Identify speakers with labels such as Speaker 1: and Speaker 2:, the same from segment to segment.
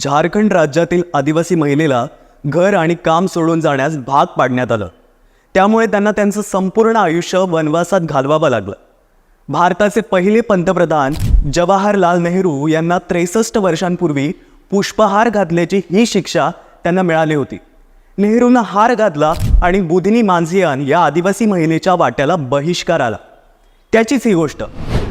Speaker 1: झारखंड राज्यातील आदिवासी महिलेला घर आणि काम सोडून जाण्यास भाग पाडण्यात आलं. त्यामुळे त्यांना त्यांचं संपूर्ण आयुष्य वनवासात घालवावं लागलं. भारताचे पहिले पंतप्रधान जवाहरलाल नेहरू यांना त्रेसष्ट वर्षांपूर्वी पुष्पहार घातल्याची ही शिक्षा त्यांना मिळाली होती. नेहरूंना हार घातला आणि बुधिनी मांझियान या आदिवासी महिलेच्या वाट्याला बहिष्कार आला. त्याचीच ही गोष्ट.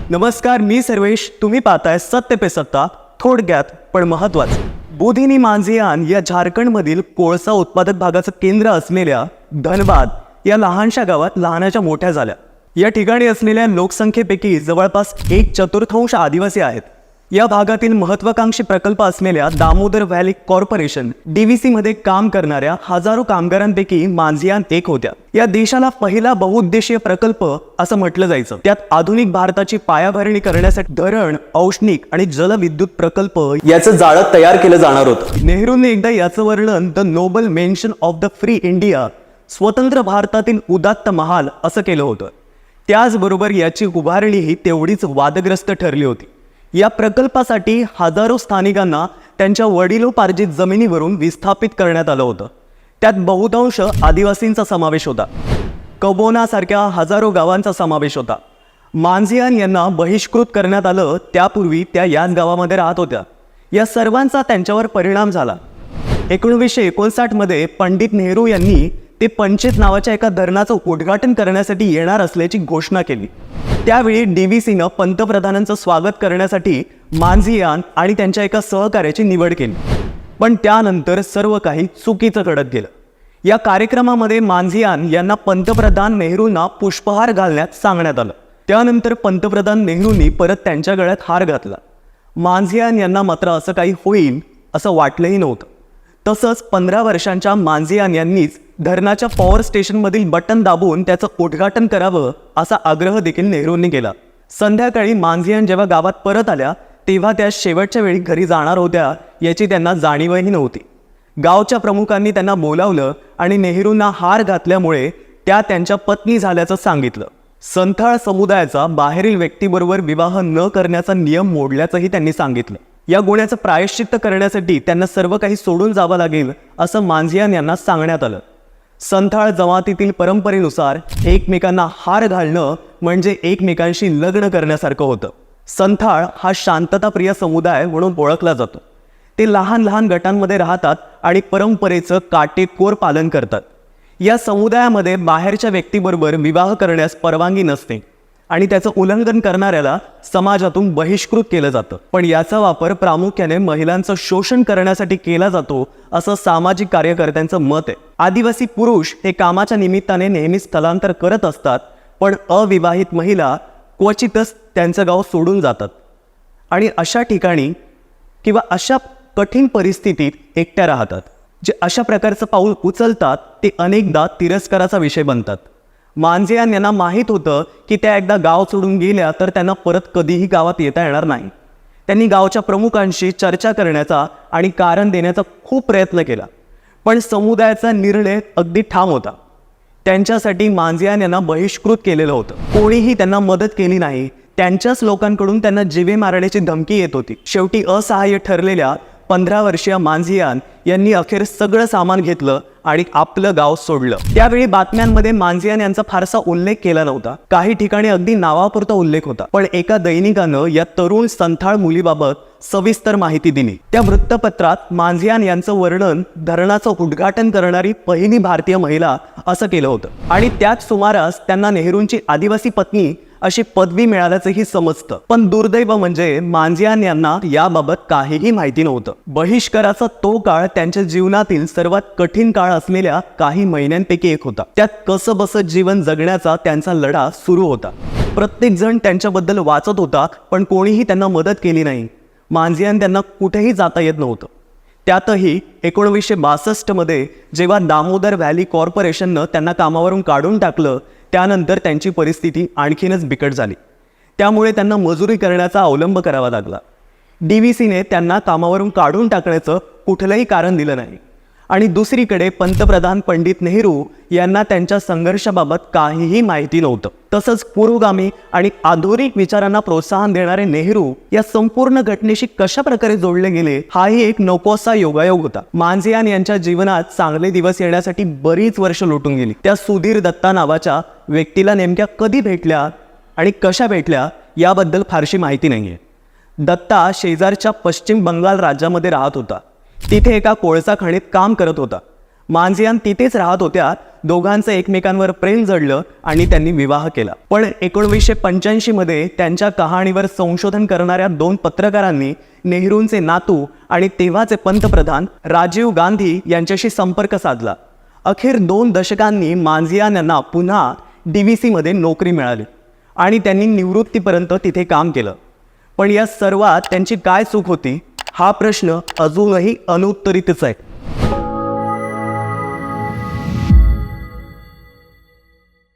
Speaker 1: नमस्कार मी सर्वेश. तुम्ही पाहताय सत्य पे सत्ता. थोडक्यात पण महत्वाचं बोधिनी मांझियान या झारखंडमधील कोळसा उत्पादक भागाचं केंद्र असलेल्या धनबाद या लहानशा गावात लहानाच्या मोठ्या झाल्या. या ठिकाणी असलेल्या लोकसंख्येपैकी जवळपास एक चतुर्थांश आदिवासी आहेत. या भागातील महत्वाकांक्षी प्रकल्प असलेल्या दामोदर व्हॅली कॉर्पोरेशन डीव्हीसी मध्ये काम करणाऱ्या हजारो कामगारांपैकी मांझियान एक होत्या. या देशाला पहिला बहुउद्देशीय प्रकल्प असं म्हटलं जायचं. त्यात आधुनिक भारताची पायाभरणी करण्यासाठी धरण औष्णिक आणि जलविद्युत प्रकल्प याचं जाळं तयार केलं जाणार होतं. नेहरूंनी एकदा याचं वर्णन the noble mansion of the free India स्वतंत्र भारतातील उदात्त महाल असं केलं होतं. त्याचबरोबर याची उभारणीही तेवढीच वादग्रस्त ठरली होती. या प्रकल्पासाठी हजारो स्थानिकांना त्यांच्या वडिलोपार्जित जमिनीवरून विस्थापित करण्यात आलं होतं. त्यात बहुतांश आदिवासींचा समावेश होता. कबोनासारख्या हजारो गावांचा समावेश होता. मांझियान यांना बहिष्कृत करण्यात आलं त्यापूर्वी त्या याच गावामध्ये राहत होत्या. या सर्वांचा त्यांच्यावर परिणाम झाला. एकोणवीसशे एकोणसाठमध्ये पंडित नेहरू यांनी ते पंचेत नावाच्या एका धरणाचं उद्घाटन करण्यासाठी येणार असल्याची घोषणा केली. त्यावेळी डीव्हीसीनं पंतप्रधानांचं स्वागत करण्यासाठी मांझियान आणि त्यांच्या एका सहकार्याची निवड केली. पण त्यानंतर सर्व काही चुकीचं घडत गेलं. या कार्यक्रमामध्ये मांझियान यांना पंतप्रधान नेहरूंना पुष्पहार घालण्यात सांगण्यात आलं. त्यानंतर पंतप्रधान नेहरूंनी परत त्यांच्या गळ्यात हार घातला. मांझियान यांना मात्र असं काही होईल असं वाटलंही नव्हतं. तसंच पंधरा वर्षांच्या मांझियान यांनीच धरणाच्या पॉवर स्टेशनमधील बटन दाबून त्याचं उद्घाटन करावं असा आग्रह देखील नेहरूंनी केला. संध्याकाळी मांझियान जेव्हा गावात परत आल्या तेव्हा त्या शेवटच्या वेळी घरी जाणार होत्या याची त्यांना जाणीवही नव्हती. गावच्या प्रमुखांनी त्यांना बोलावलं आणि नेहरूंना हार घातल्यामुळे त्या त्यांच्या पत्नी झाल्याचं सांगितलं. संथाळ समुदायाचा बाहेरील व्यक्तीबरोबर विवाह न करण्याचा नियम मोडल्याचंही त्यांनी सांगितलं. या गुन्ह्याचं प्रायश्चित्त करण्यासाठी त्यांना सर्व काही सोडून जावं लागेल असं मांझियान यांना सांगण्यात आलं. संथाळ जमातीतील परंपरेनुसार एकमेकांना हार घालणं म्हणजे एकमेकांशी लग्न करण्यासारखं होतं. संथाळ हा शांतताप्रिय समुदाय म्हणून ओळखला जातो. ते लहान लहान गटांमध्ये राहतात आणि परंपरेचं काटेकोर पालन करतात. या समुदायामध्ये बाहेरच्या व्यक्तीबरोबर विवाह करण्यास परवानगी नसते. आणि त्याचं उल्लंघन करणाऱ्याला समाजातून बहिष्कृत केलं जातं. पण याचा वापर प्रामुख्याने महिलांचं शोषण करण्यासाठी केला जातो असं सामाजिक कार्यकर्त्यांचं मत आहे. आदिवासी पुरुष हे कामाच्या निमित्ताने नेहमी स्थलांतर करत असतात पण अविवाहित महिला क्वचितच त्यांचं गाव सोडून जातात. आणि अशा ठिकाणी किंवा अशा कठीण परिस्थितीत एकट्या राहतात. जे अशा प्रकारचं पाऊल उचलतात ते अनेकदा तिरस्काराचा विषय बनतात. मांझियान यांना माहीत होतं की त्या एकदा गाव सोडून गेल्या तर त्यांना परत कधीही गावात येता येणार नाही. त्यांनी गावच्या प्रमुखांशी चर्चा करण्याचा आणि कारण देण्याचा खूप प्रयत्न केला. पण समुदायाचा निर्णय अगदी ठाम होता. त्यांच्यासाठी मांझियान यांना बहिष्कृत केलेलं होतं. कोणीही त्यांना मदत केली नाही. त्यांच्याच लोकांकडून त्यांना जिवे मारण्याची धमकी येत होती. शेवटी असहाय्य ठरलेल्या पंधरा वर्षीय मांझियान यांनी अखेर सगळं सामान घेतलं आणि आपलं गाव सोडलं. त्यावेळी बातम्यांमध्ये मांझियान यांचा फारसा उल्लेख केला नव्हता. काही ठिकाणी अगदी नावापुरता उल्लेख होता. पण एका दैनिकानं या तरुण संथाळ मुलीबाबत सविस्तर माहिती दिली. त्या वृत्तपत्रात मांझियान यांचं वर्णन धरणाचं उद्घाटन करणारी पहिली भारतीय महिला असं केलं होतं. आणि त्याच सुमारास त्यांना नेहरूंची आदिवासी पत्नी अशी पदवी मिळाल्याचंही समजतं. पण दुर्दैव म्हणजे मांझियान यांना याबाबत काहीही माहिती नव्हतं. बहिष्काराचा तो काळ त्यांच्या जीवनातील सर्वात कठीण काळ असलेल्या काही महिन्यांपैकी एक होता. त्यात कसं बसत जीवन जगण्याचा त्यांचा लढा सुरू होता. प्रत्येक जण त्यांच्याबद्दल वाचत होता पण कोणीही त्यांना मदत केली नाही. मांझियान त्यांना कुठेही जाता येत नव्हतं. त्यातही एकोणवीसशे बासष्टमध्ये जेव्हा दामोदर व्हॅली कॉर्पोरेशननं त्यांना कामावरून काढून टाकलं त्यानंतर त्यांची परिस्थिती आणखीनच बिकट झाली. त्यामुळे त्यांना मजुरी करण्याचा अवलंब करावा लागला. डी व्ही सीने त्यांना कामावरून काढून टाकण्याचं कुठलंही कारण दिलं नाही. आणि दुसरीकडे पंतप्रधान पंडित नेहरू यांना त्यांच्या संघर्षाबाबत काहीही माहिती नव्हतं. तसंच पुरोगामी आणि आधुनिक विचारांना प्रोत्साहन देणारे नेहरू या संपूर्ण घटनेशी कशा प्रकारे जोडले गेले हाही एक नकोसा योगायोग होता. मांझियान यांच्या जीवनात चांगले दिवस येण्यासाठी बरीच वर्ष लोटून गेली. त्या सुधीर दत्ता नावाच्या व्यक्तीला नेमक्या कधी भेटल्या आणि कशा भेटल्या याबद्दल फारशी माहिती नाहीये. दत्ता शेजारच्या पश्चिम बंगाल राज्यामध्ये राहत होता. तिथे एका कोळसा खणीत काम करत होता. मांझियान तिथेच राहत होत्या. दोघांचं एकमेकांवर प्रेम जडलं आणि त्यांनी विवाह केला. पण एकोणवीसशे पंच्याऐंशीमध्ये त्यांच्या कहाणीवर संशोधन करणाऱ्या दोन पत्रकारांनी नेहरूंचे नातू आणि तेव्हाचे पंतप्रधान राजीव गांधी यांच्याशी संपर्क साधला. अखेर दोन दशकांनी मांझियान यांना पुन्हा डी व्ही सीमध्ये नोकरी मिळाली आणि त्यांनी निवृत्तीपर्यंत तिथे काम केलं. पण या सर्वात त्यांची काय चूक होती? हा प्रश्न अजूनही अनुत्तरितच आहे.